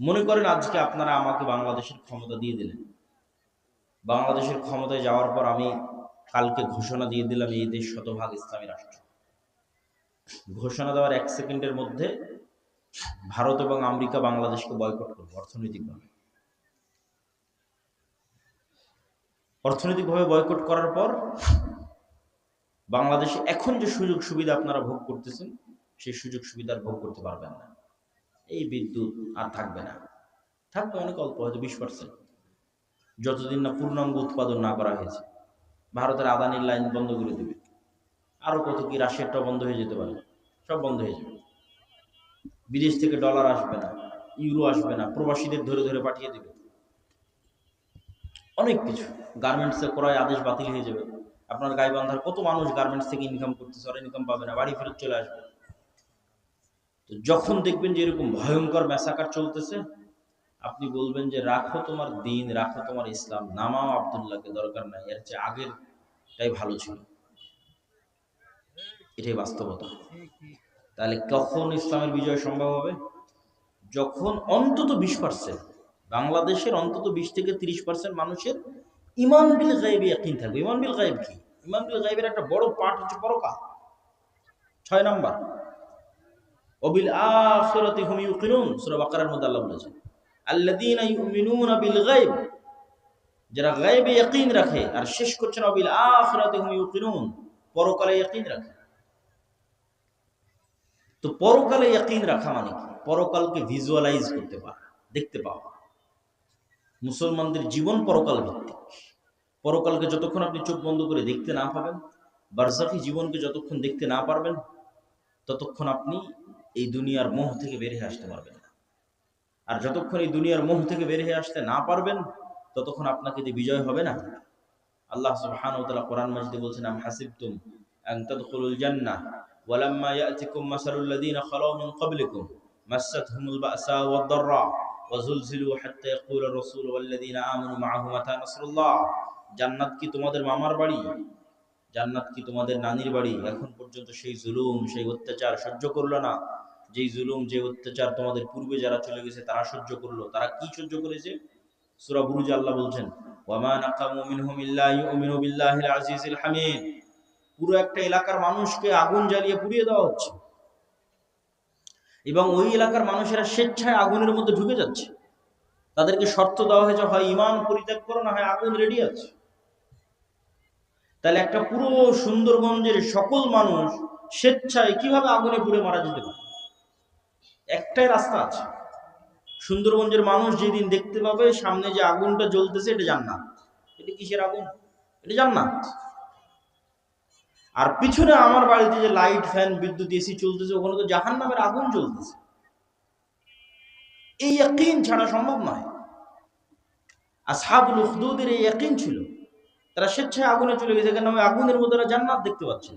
মনে করেন আজকে আপনারা আমাকে বাংলাদেশের ক্ষমতা দিয়ে দিলেন। বাংলাদেশের ক্ষমতায় যাওয়ার পর আমি কালকে ঘোষণা দিয়ে দিলাম এই দেশ শতভাগ ইসলামী রাষ্ট্র। ঘোষণা দেওয়ার এক সেকেন্ডের মধ্যে ভারত এবং আমেরিকা বাংলাদেশকে বয়কট করবে অর্থনৈতিকভাবে। অর্থনৈতিকভাবে বয়কট করার পর বাংলাদেশে এখন যে সুযোগ সুবিধা আপনারা ভোগ করতেছেন, সেই সুযোগ সুবিধা ভোগ করতে পারবেন না। এই বিদ্যুৎ আর থাকবে না। থাকবে অনেক অল্প, হয়তো বিশ পার্সেন্ট যতদিন না পূর্ণাঙ্গ উৎপাদন না করা হয়েছে, ভারতের আদানির লাইন বন্ধ করে দেবে। আরও কত কি রাশিয়ারটাও বন্ধ হয়ে যেতে পারে, সব বন্ধ হয়ে যাবে। বিদেশ থেকে ডলার আসবে না ইউরো আসবে না, প্রবাসীদের ধরে ধরে পাঠিয়ে দেবে। অনেক কিছু। গার্মেন্টসে ক্রয় আদেশ বাতিল হয়ে যাবে। আপনার গাইবান্ধার কত মানুষ গার্মেন্টস থেকে ইনকাম করতেছে ওরা ইনকাম পাবে না, বাড়ি ফেরত চলে আসবে। তো যখন দেখবেন যে এরকম ভয়ঙ্কর মেসাকার চলতেছে, আপনি বলবেন যে, রাখো তোমার দিন, রাখো তোমার ইসলাম, নামাও আবদুল্লাহকে, দরকার নাই। এর চেয়ে আগেরটাই ভালো ছিল। এটাই বাস্তবতা। তাহলে কখন ইসলামের বিজয় সম্ভব হবে? যখন অন্তত বিশ পার্সেন্ট বাংলাদেশের অন্তত বিশ থেকে তিরিশ পার্সেন্ট মানুষের ইমান বিল গাইবে একদিন থাকবে। ইমান বিল গাইব কি? ইমান বিল গাইবের একটা বড় পার্ট হচ্ছে পরকাল। ছয় নাম্বার। অবিল আল্লাহ বলেছেন যারা ইয়াকিন রাখে আর শেষ করছেন অবিল পরকালে ইয়াকিন রাখে। তো পরকালে ইয়াকিন রাখা মানে কি? পরকালকে ভিজুয়ালাইজ করতে পারা, দেখতে পাওয়া। মুসলমানদের জীবন পরকাল ভিত্তিক। পরকালকে যতক্ষণ আপনি চোখ বন্ধ করে দেখতে না পাবেন বারজাকি জীবনকে যতক্ষণ দেখতে না পারবেন, ততক্ষণ আপনি এই দুনিয়ার মোহ থেকে বের হয়ে আসতে পারবেন না। আর যতক্ষণ এই দুনিয়ার মোহ থেকে বের হয়ে আসতে না পারবেন, ততক্ষণ আপনাকে যে বিজয় হবে না, আল্লাহ সুবহানাহু ওয়া তাআলা কোরআন মাজিদে বলছেন, আম মাতা নাসরুল্লাহ। জান্নাত কি তোমাদের মামার বাড়ি? জান্নাত কি তোমাদের নানির বাড়ি? এখন পর্যন্ত সেই জুলুম, সেই অত্যাচার সহ্য করল না। যেই জুলুম, যে অত্যাচার তোমাদের পূর্বে যারা চলে গেছে, তারা সহ্য করল। তারা কি সহ্য করেছে? সূরা বুরুজ আল্লাহ বলছেন, ওয়ামা নাকামু মিনহুম ইল্লা ইউমিনু বিল্লাহিল আজিজিল হামিদ। পুরো একটা এলাকার মানুষকে আগুন জ্বালিয়ে পুড়িয়ে দেওয়া হচ্ছে। এবং ওই এলাকার মানুষেরা স্বেচ্ছায় আগুনের মধ্যে ঢুকে যাচ্ছে। তাদেরকে শর্ত দেওয়া হয়েছে, হয় ইমান পরিত্যাগ করো, না হয় আগুন রেডি আছে। তাহলে একটা পুরো সুন্দরগঞ্জের সকল মানুষ স্বেচ্ছায় কীভাবে আগুনে পুড়ে মারা যেতে পারে? একটাই রাস্তা আছে। সুন্দরগঞ্জের মানুষ যেদিন দেখতে পাবে সামনে যে আগুনটা জ্বলতেছে, এটা জান্নাত। এটা কিসের আগুন? এটা জান্নাত। আর পিছনে আমার বাড়িতে যে লাইট, ফ্যান, বিদ্যুৎ, এসি চলতেছে, ওখানে তো জাহান নামের আগুন জ্বলতেছে। এই ইয়াকিন ছাড়া সম্ভব নয়। আসহাবুল উখদুদের এই ইয়াকিন ছিল। তারা স্বেচ্ছায় আগুনে চলে গেছে কেন আগুনের মধ্যে ওরা জান্নাত দেখতে পাচ্ছে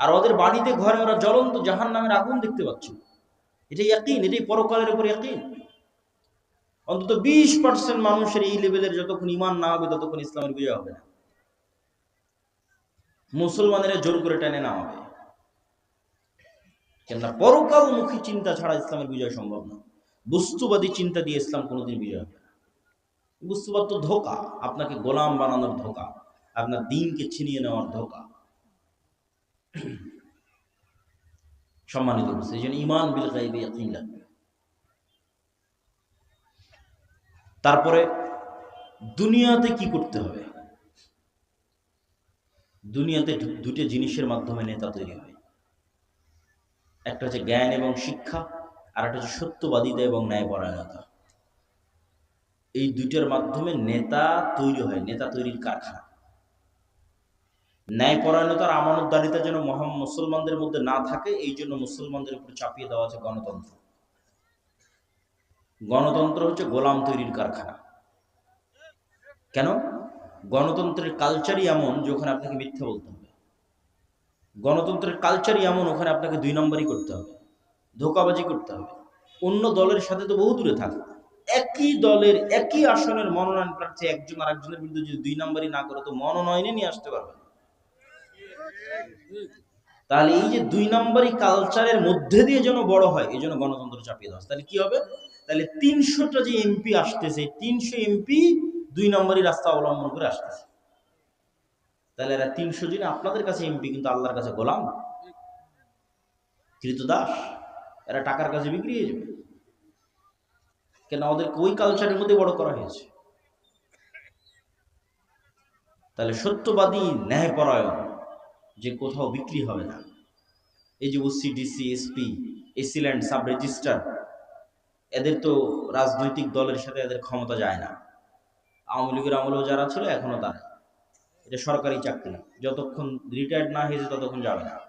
আর ওদের বাড়িতে ঘরে ওরা জ্বলন্ত জাহান নামের আগুন দেখতে পাচ্ছে এটাই ইয়াকিন, এটাই পরকালের উপর ইয়াকিন। অন্তত বিশ পার্সেন্ট মানুষের এই লেভেলের যতক্ষণ ইমান না হবে, ততক্ষণ ইসলামের বিজয় হবে না। মুসলমানেরা জোর করে টেনে না হবে। কেননা পরকালমুখী চিন্তা ছাড়া ইসলামের বিজয় সম্ভব না। বস্তুবাদী চিন্তা দিয়ে ইসলাম কোনোদিন বিজয় হবে না। বস্তুবাদ তো ধোকা, আপনাকে গোলাম বানানোর ধোকা, আপনার দিনকে ছিনিয়ে নেওয়ার ধোকা। সম্মানিত এই জন্য ইমান বিল গাইবে ইয়াকিন লাগবে তারপরে দুনিয়াতে কি করতে হবে? দুনিয়াতে দুটি জিনিসের মাধ্যমে নেতা তৈরি হয় একটা হচ্ছে জ্ঞান এবং শিক্ষা, আর একটা হচ্ছে সত্যবাদিতা এবং ন্যায়পরায়ণতা। এই দুইটার মাধ্যমে নেতা তৈরি হয়, নেতা তৈরির কারখানা। ন্যায়পরায়ণতার আমানতদারিতা যেন মহাম মুসলমানদের মধ্যে না থাকে, এই জন্য মুসলমানদের উপর চাপিয়ে দেওয়া আছে গণতন্ত্র। গণতন্ত্র হচ্ছে গোলাম তৈরির কারখানা। কেন? গণতন্ত্রের কালচারই এমন যে ওখানে আপনাকে মিথ্যা বলতে হবে। গণতন্ত্রের কালচারই এমন ওখানে আপনাকে দুই নম্বরই করতে হবে, ধোকাবাজি করতে হবে। অন্য দলের সাথে তো বহু দূরে থাকে। একই দলের, একই আসনের মনোনয়ন প্রার্থী একজন আর একজনের বিরুদ্ধে যদি দুই নম্বরই না করে, তো মনোনয়নে নিয়ে আসতে পারবে না। তাহলে এই যে দুই নম্বরই কালচারের মধ্যে দিয়ে যেন বড় হয়, এই জন্য গণতন্ত্র চাপিয়ে দেওয়া তাহলে কি হবে? তাহলে তিনশোটা যে এমপি আসতেছে, তিনশো এমপি দুই নম্বরই রাস্তা অবলম্বন করে আসতেছে। তাহলে এরা তিনশো জন, আপনাদের কাছে এমপি কিন্তু আল্লাহর কাছে গোলাম। কৃতদাস এরা টাকার কাছে বিক্রি হয়ে যাবে। কেন ওদেরকে ওই কালচারের মধ্যে বড় করা হয়েছে। তাহলে সত্যবাদী ন্যায়পরায়ণ যে কোথাও বিক্রি হবে না। এই যে OC DC SP AC land sub registrar এদের তো রাজনৈতিক দলের সাথে এদের ক্ষমতা যায় না। আওয়ামী লীগের আমলেও যারা ছিল, এখনও তারা এটা সরকারি চাকরি যতক্ষণ রিটায়ার্ড না হয়েছে, ততক্ষণ যাবে না।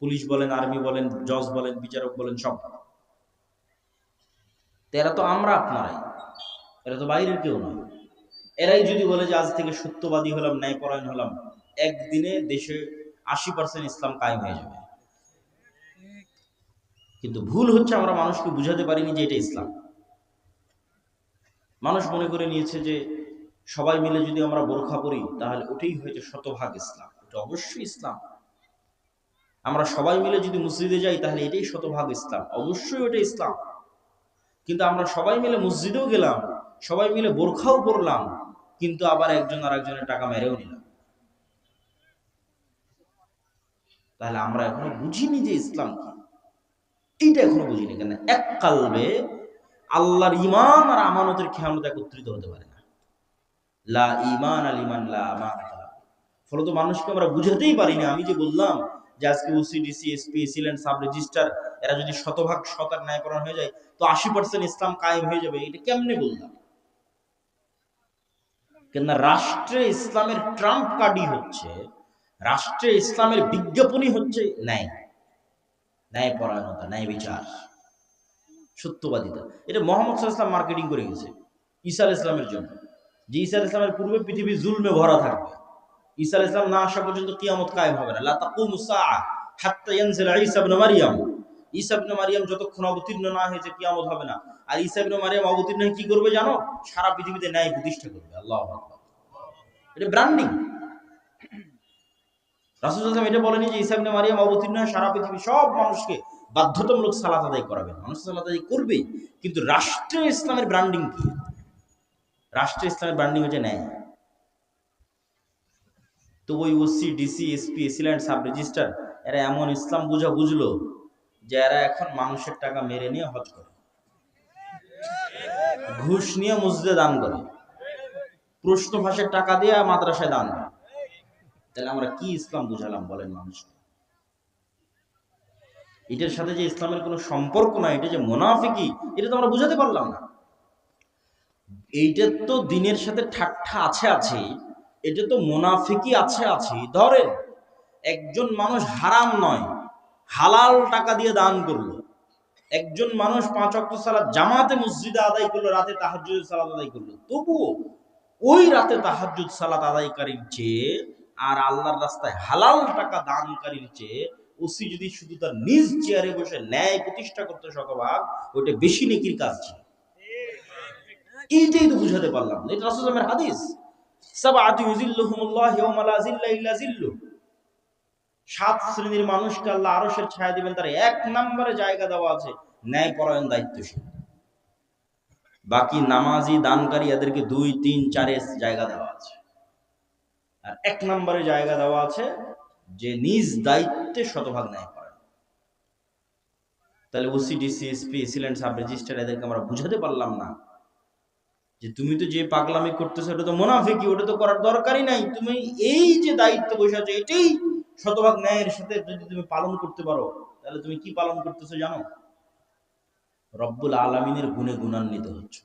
পুলিশ বলেন আর্মি বলেন, জজ বলেন, বিচারক বলেন, সব। এরা তো আমরা আপনারাই। এরা তো বাইরের কেউ নয়। এরাই যদি বলে যে, আজ থেকে সত্যবাদী হলাম, ন্যায়পরায়ণ হলাম। একদিনে দেশে আশি পার্সেন্ট ইসলাম কায়েম হয়ে যাবে। কিন্তু ভুল হচ্ছে আমরা মানুষকে বুঝাতে পারিনি যে এটা ইসলাম। মানুষ মনে করে নিয়েছে যে সবাই মিলে যদি আমরা বোরখা পরি, তাহলে ওটাই হয়েছে শতভাগ ইসলাম। এটা অবশ্যই ইসলাম। আমরা সবাই মিলে যদি মসজিদে যাই, তাহলে এটাই শতভাগ ইসলাম। অবশ্যই ওটা ইসলাম। কিন্তু আমরা সবাই মিলে মসজিদেও গেলাম, সবাই মিলে বোরখাও পরলাম, কিন্তু আবার একজন আর একজনের টাকা মেরেও নিলাম। তাহলে আমরা এখনও বুঝিনি যে ইসলাম কি। এইটা এখনও বুঝিনি কেন? এক কালবে আল্লাহর ইমান আর আমানতের খেয়ানত একত্রিত হতে পারে না। লা ইমান আল ইমান। ফলত মানুষকে আমরা বুঝাতেই পারি না আমি যে বললাম যে আজকে ওসিডিসি এসপি সাব রেজিস্টার, এরা যদি শতভাগ শতার ন্যায়করণ হয়ে যায়, তো আশি পার্সেন্ট ইসলাম কায়েম হয়ে যাবে। এটা কেমনে বললাম? কেননা রাষ্ট্রে ইসলামের ট্রাম্প কার্ডই হচ্ছে রাষ্ট্রে ইসলামের বিজ্ঞাপনই হচ্ছে ন্যায়। ন্যায় পরায়ণতা, ন্যায় বিচার। সত্যবাদিতা। এটা মোহাম্মদ ওয়াসাল্লাম মার্কেটিং করে গেছে। ঈসা ইসলামের জন্য। যে ঈসা ইসলামের পূর্বে পৃথিবী জুলমে ভরা থাকবে। ঈসা ইসলাম না আসা পর্যন্ত কিয়ামত কায়েম হবে না। লা তাকুমু সাআ হাত্তা ইয়ানজিল মারইয়াম ঈসা ইবনে মারইয়াম যতক্ষণ অবতীর্ণ না হয়েছে কিয়ামত হবে না। আর ঈসা ইবনে মারইয়াম অবতীর্ণ কি করবে জানো? সারা পৃথিবীতে ন্যায় প্রতিষ্ঠা করবে। আল্লাহু এটা ব্র্যান্ডিং রাসূল সাল্লাল্লাহু আলাইহি ওয়াসাল্লাম এটা বলেনি যে মারইয়াম অবতীর্ণ সারা পৃথিবী সব মানুষকে বাধ্যতামূলক সালাত আদায় মানুষ সালাত আদায় কিন্তু ইসলামের ব্র্যান্ডিং কি? ইসলামের ব্র্যান্ডিং হচ্ছে ন্যায়। তো ওই OC DC SP AC land sub registrar এরা এমন ইসলাম বুঝা বুঝলো যে এরা এখন মানুষের টাকা মেরে নিয়ে হজ করে। ঘুষ নিয়ে মসজিদে দান করে। প্রশ্ন ফাঁসের টাকা দিয়ে মাদ্রাসায় দান। করে তাহলে আমরা কি ইসলাম বুঝালাম বলেন মানুষকে এটার সাথে যে ইসলামের কোনো সম্পর্ক না এটা যে মোনাফিকি, এটা তো আমরা বুঝাতে পারলাম না। এইটার তো দিনের সাথে ঠাট্টা আছে আছে, এটা তো মোনাফিকি আছে আছে। ধরেন, একজন মানুষ হারাম নয়, হালাল টাকা দিয়ে দান করল। একজন মানুষ পাঁচ অক্ট সালাদ জামাতে মসজিদে আদায় করল, রাতে তাহাজ্জুদ সালাত আদায় করল। তবুও ওই রাতে তাহাজ্জুদ সালাত আদায়কারীর চেয়ে আর আল্লাহর রাস্তায় হালাল টাকা দানকারীর চেয়ে ওসি যদি শুধু তার নিজ চেয়ারে বসে ন্যায় প্রতিষ্ঠা করতে শতভাগ, ওইটা বেশি নেকির কাজ ছিল। এইটাই তো বুঝাতে পারলাম। এটা রাসূলের হাদিস। সাত শ্রেণির মানুষকে আল্লাহ আরশের ছায়া দিবেন, তার এক নম্বরে জায়গা দেওয়া আছে ন্যায় পরায়ণ দায়িত্বশীল। বাকি নামাজি, দানকারী, এদেরকে দুই, তিন, চারে জায়গা দেওয়া আছে। এক নম্বরে জায়গা দেওয়া আছে যে নিজ দায়িত্বে শতভাগ ন্যায় পরায়ণ তাহলে OC DC SP AC land sub registrar এদেরকে আমরা বুঝাতে পারলাম না। যে তুমি তো যে পাগলামি করতেছো ওটা তো মোনাফিকি, ওটা তো করার দরকারই নাই। তুমি এই যে দায়িত্ব বসে আছো, এটাই শতভাগ ন্যায়ের সাথে যদি তুমি পালন করতে পারো, তাহলে তুমি কি পালন করতেছো জানো? রব্বুল আলমিনের গুণে গুণান্বিত হচ্ছে।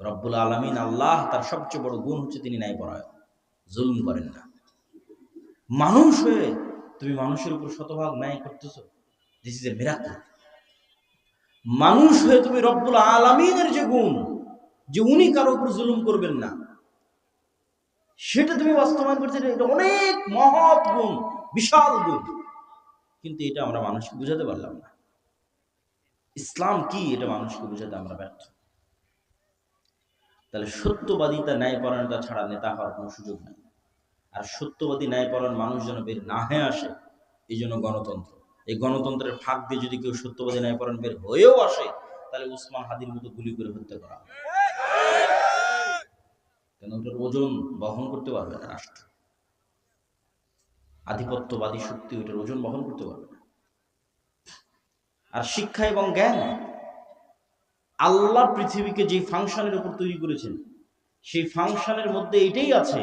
রব্বুল আলমিন আল্লাহ তার সবচেয়ে বড় গুণ হচ্ছে তিনি ন্যায় পরায়ণ জুলুম করেন না। মানুষ হয়ে তুমি মানুষের উপর শতভাগ ন্যায় করতেছ দিস ইজ এ মিরাকল মানুষ হয়ে তুমি রব্বুল আলমিনের যে গুণ, যে উনি কারও উপর জুলুম করবেন না, সেটা তুমি বাস্তবায়ন করতে এটা অনেক মহৎ গুণ, বিশাল গুণ। কিন্তু এটা আমরা মানুষকে বুঝাতে পারলাম না। ইসলাম কি, এটা মানুষকে বুঝাতে আমরা ব্যর্থ। তাহলে সত্যবাদী সত্যবাদিতা ন্যায়পরায়ণতা ছাড়া নেতা হওয়ার কোনো সুযোগ নেই। আর সত্যবাদী ন্যায়পরায়ণ মানুষ যেন বের না হয়ে আসে, এই জন্য গণতন্ত্র। এই গণতন্ত্রের ফাঁক দিয়ে যদি কেউ সত্যবাদী ন্যায়পরায়ণ বের হয়েও আসে, তাহলে উসমান হাদির মতো গুলি করে হত্যা করা। কেন ওটার ওজন বহন করতে পারবে না রাষ্ট্র? আধিপত্যবাদী শক্তি ওইটার ওজন বহন করতে পারবে না। আর শিক্ষা এবং জ্ঞান আল্লাহ পৃথিবীকে যে ফাংশনের উপর তৈরি করেছেন, সেই ফাংশনের মধ্যে এটাই আছে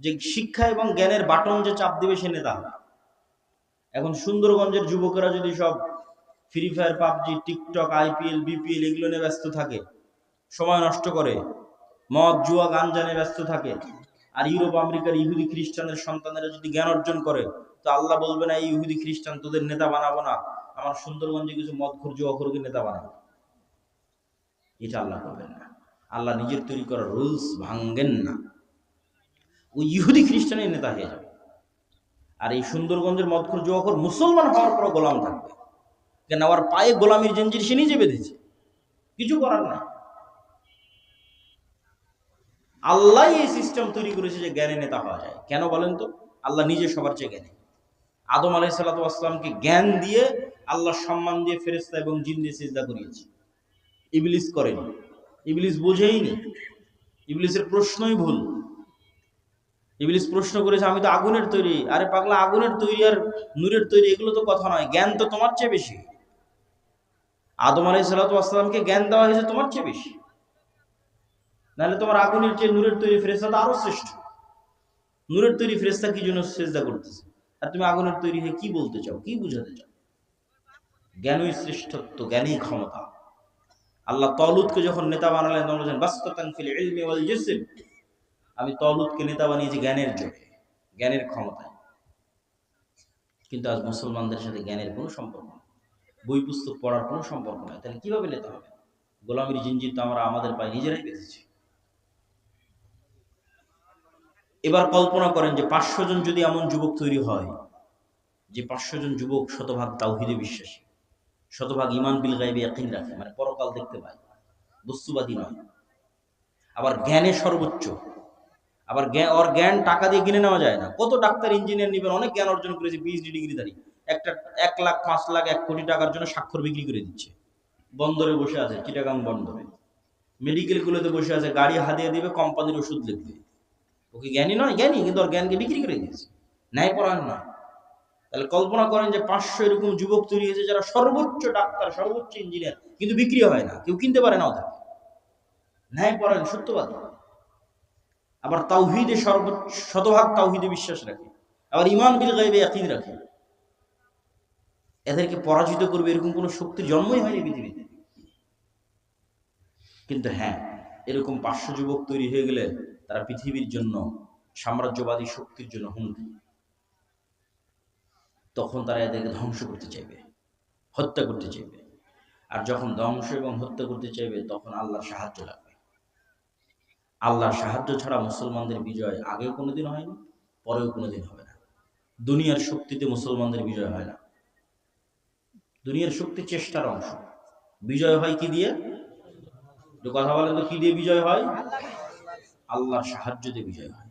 যে শিক্ষা এবং জ্ঞানের বাটন যে চাপ দিবে সে নেতা এখন সুন্দরগঞ্জের যুবকেরা যদি সব Free Fire PUBG, TikTok, IPL, BPL এগুলো নিয়ে ব্যস্ত থাকে, সময় নষ্ট করে, মদ, জুয়া গান জানে ব্যস্ত থাকে, আর ইউরোপ, আমেরিকার ইহুদি খ্রিস্টানের সন্তানেরা যদি জ্ঞান অর্জন করে, তো আল্লাহ বলবে না, এই ইহুদি খ্রিস্টান, তোদের নেতা বানাবো না, আমার সুন্দরগঞ্জে কিছু মদ খুর জুয়া জুয়াখোরকে নেতা বানাবো। এটা আল্লাহ করবেন না। আল্লাহ নিজের তৈরি করা রুলস ভাঙ্গেন না। ওই ইহুদি খ্রিস্টানের নেতা হয়ে যাবে। আর এই সুন্দরগঞ্জের মদখোর জুয়াখোর মুসলমান হওয়ার পর গোলাম থাকবে। কেন আবার পায়ে গোলামির জঞ্জির সে নিজে বেঁধেছে। কিছু করার নাই। আল্লাহ এই সিস্টেম তৈরি করেছে যে জ্ঞানে নেতা হওয়া যায়। কেন বলেন তো? আল্লাহ নিজে সবার চেয়ে জ্ঞানী। আদম আলাই সাল্লাতামকে জ্ঞান দিয়ে আল্লাহ সম্মান দিয়ে ফেরেস্তা এবং জিন দিয়ে সিজদা করিয়েছে। ইবলিস করেনি। ইবলিস বোঝেইনি। ইবলিসের প্রশ্নই ভুল। ইবলিস প্রশ্ন করেছে, আমি তো আগুনের তৈরি। আরে পাগলা, আগুনের তৈরি আর নূরের তৈরি, এগুলো তো কথা নয়। জ্ঞান তো তোমার চেয়ে বেশি। আদম আলাই সাল্লাতামকে জ্ঞান দেওয়া হয়েছে তোমার চেয়ে বেশি। নাহলে তোমার আগুনের চেয়ে নূরের তৈরি ফেরেস্তা তো আরও শ্রেষ্ঠ। নূরের তৈরি ফেরেস্তা কি জন্য চেষ্টা করতেছে? আর তুমি আগুনের তৈরি হয়ে কি বলতে চাও? কি বুঝাতে চাও? জ্ঞানই শ্রেষ্ঠত্ব, জ্ঞানই ক্ষমতা। আল্লাহ তলুদকে যখন নেতা বানালেন, তখন বলছেন আমি তলুদকে নেতা বানিয়েছি জ্ঞানের জোরে, জ্ঞানের ক্ষমতায়। কিন্তু আজ মুসলমানদের সাথে জ্ঞানের কোনো সম্পর্ক নেই। বই পুস্তক পড়ার কোনো সম্পর্ক নাই। তাহলে কীভাবে নেতা হবে? গোলামির জিনজির তো আমরা আমাদের পায়ে নিজেরাই বেঁধেছি। এবার কল্পনা করেন যে পাঁচশো জন যদি এমন যুবক তৈরি হয়, যে পাঁচশো জন যুবক শতভাগ তাওহিদে বিশ্বাসী শতভাগ ইমান বিল গাইবে একই রাখে। মানে পরকাল দেখতে পায়। বস্তুবাদী নয়। আবার জ্ঞানে সর্বোচ্চ। আবার ওর জ্ঞান টাকা দিয়ে কিনে নেওয়া যায় না। কত ডাক্তার, ইঞ্জিনিয়ার নিবেন, অনেক জ্ঞান অর্জন করেছে পিএইচডি ডিগ্রিধারী একটা এক লাখ, পাঁচ লাখ, এক কোটি টাকার জন্য স্বাক্ষর বিক্রি করে দিচ্ছে। বন্দরে বসে আছে, চিটাগাং বন্দরে। মেডিকেলগুলোতে বসে আছে, গাড়ি হাতিয়ে দিবে কোম্পানির ওষুধ লিখবে। ওকে জ্ঞানী নয়? জ্ঞানী, কিন্তু ওর জ্ঞানকে বিক্রি করে দিয়েছে। ন্যায় পরায়ণ নয়। তাহলে কল্পনা করেন যে পাঁচশো এরকম যুবক তৈরি হয়েছে যারা সর্বোচ্চ ডাক্তার, সর্বোচ্চ ইঞ্জিনিয়ার কিন্তু বিক্রি হয় না, কেউ কিনতে পারে না ওদেরকে ন্যায় পরায়ণ, সত্যবাদী। আবার তাওহিদে সর্বোচ্চ, শতভাগ তাওহিদে বিশ্বাস রাখে। আবার ইমান বিল গাইবে একদিন রাখে। এদেরকে পরাজিত করবে এরকম কোনো শক্তির জন্মই হয়নি পৃথিবীতে। কিন্তু হ্যাঁ এরকম পাঁচশো যুবক তৈরি হয়ে গেলে তারা পৃথিবীর জন্য সাম্রাজ্যবাদী শক্তির জন্য হুমকি। তখন তারা এদেরকে ধ্বংস করতে চাইবে, হত্যা করতে চাইবে। আর যখন ধ্বংস এবং হত্যা করতে চাইবে, তখন আল্লাহর সাহায্য লাগবে। আল্লাহর সাহায্য ছাড়া মুসলমানদের বিজয় আগেও কোনোদিন হয়নি, পরেও কোনোদিন হবে না। দুনিয়ার শক্তিতে মুসলমানদের বিজয় হয় না। দুনিয়ার শক্তি চেষ্টার অংশ। বিজয় হয় কি দিয়ে? কথা বলেন তো, কি দিয়ে বিজয় হয়? আল্লাহর সাহায্য দিয়ে বিজয় হয়।